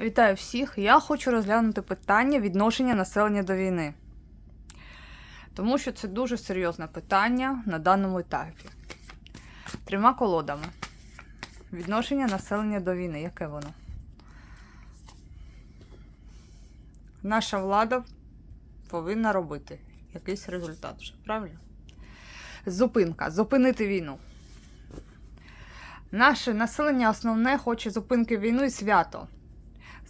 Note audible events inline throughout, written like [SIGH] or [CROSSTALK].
Вітаю всіх! Я хочу розглянути питання відношення населення до війни. Тому що це дуже серйозне питання на даному етапі. Трьома колодами. Відношення населення до війни. Яке воно? Наша влада повинна робити якийсь результат вже, правильно? Зупинка. Зупинити війну. Наше населення основне хоче зупинки війну і свято.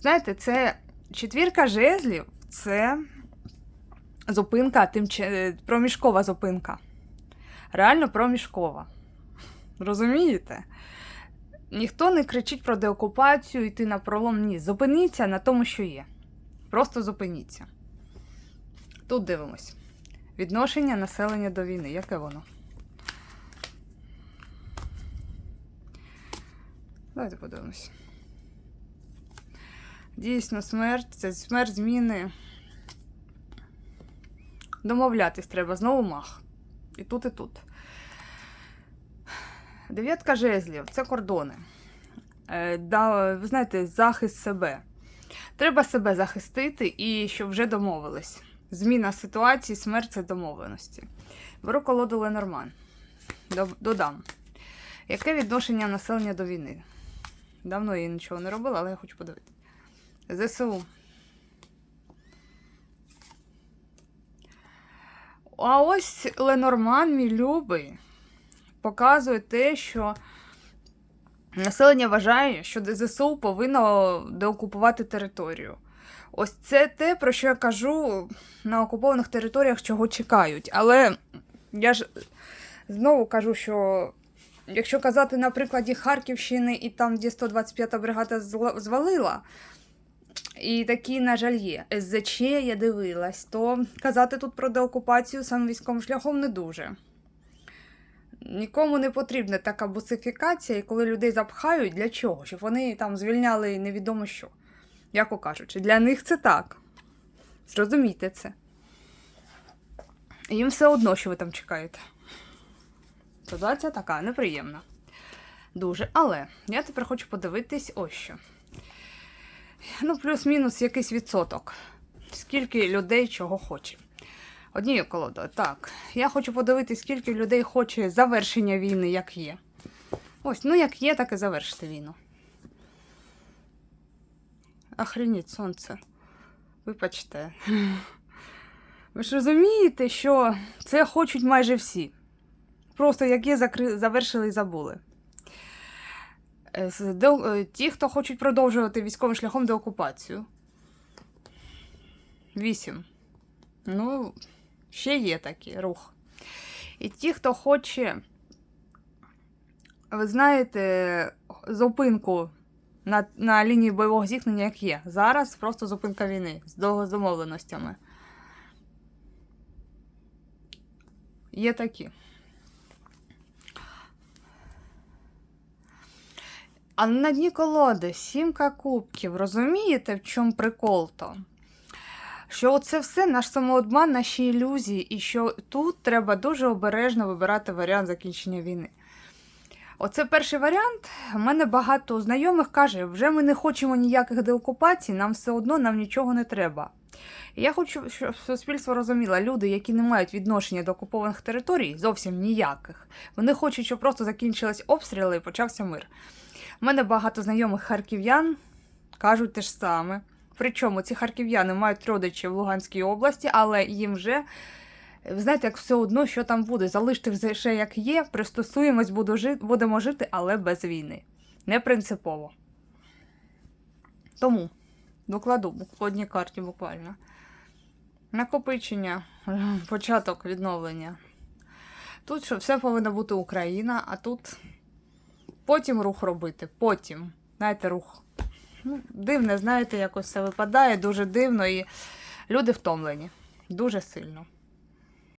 Знаєте, це четвірка жезлів це зупинка, тимч... проміжкова зупинка. Реально проміжкова. Розумієте? Ніхто не кричить про деокупацію, йти на пролом. Ні. Зупиніться на тому, що є. Просто зупиніться. Тут дивимось. Відношення населення до війни. Яке воно? Давайте подивимось. Дійсно, смерть це смерть зміни. Домовлятись треба, знову мах. І тут, і тут. Дев'ятка жезлів це кордони. Е, да, ви знаєте, захист себе. Треба себе захистити і щоб вже домовились. Зміна ситуації, смерть це домовленості. Беру колоду Ленорман. Додам. Яке відношення населення до війни? Давно я нічого не робила, але я хочу подивитися. ЗСУ. А ось Ленорман, мій любий, показує те, що населення вважає, що ЗСУ повинно деокупувати територію. Ось це те, про що я кажу на окупованих територіях, чого чекають. Але я ж знову кажу, що якщо казати на прикладі Харківщини і там, де 125-та бригада звалила, і такі, на жаль, є. СЗЧ я дивилась, то казати тут про деокупацію саме військовим шляхом не дуже. Нікому не потрібна така бусифікація, і коли людей запхають, для чого? Щоб вони там звільняли невідомо що. Яко кажучи, для них це так. Зрозумійте це. Їм все одно, що ви там чекаєте. Ситуація така неприємна. Дуже. Але я тепер хочу подивитись ось що. Ну, плюс-мінус якийсь відсоток. Скільки людей чого хоче. Однією колодою. Так. Я хочу подивитись, скільки людей хоче завершення війни, як є. Ось, ну як є, так і завершити війну. Охреніть, сонце. Вибачте. Ви ж розумієте, що це хочуть майже всі. Просто як є, закри... завершили і забули. Е, е, Ті, хто хочуть продовжувати військовим шляхом деокупацію. Вісім. Ну, ще є такий рух. І ті, хто хоче, ви знаєте, зупинку на, на лінії бойового зіткнення, як є. Зараз просто зупинка війни з домовленостями. Є такі. А на дні колоди сімка кубків. Розумієте, в чому прикол то? Що це все наш самообман, наші ілюзії, і що тут треба дуже обережно вибирати варіант закінчення війни. Оце перший варіант. У мене багато знайомих каже, вже ми не хочемо ніяких деокупацій, нам все одно нам нічого не треба. Я хочу, щоб суспільство розуміло, люди, які не мають відношення до окупованих територій, зовсім ніяких. Вони хочуть, щоб просто закінчились обстріли і почався мир. У мене багато знайомих харків'ян кажуть те ж саме. Причому ці харків'яни мають родичів в Луганській області, але їм вже, знаєте, як все одно, що там буде. Залиште все ще як є, пристосуємось, буду жи- будемо жити, але без війни. Не принципово. Тому докладу бу- по одній карті буквально. Накопичення, [LAUGHS] початок відновлення. Тут що все повинна бути Україна, а тут потім рух робити. Потім. Знаєте, рух. Ну, дивне, знаєте, якось це випадає, дуже дивно, і люди втомлені. Дуже сильно.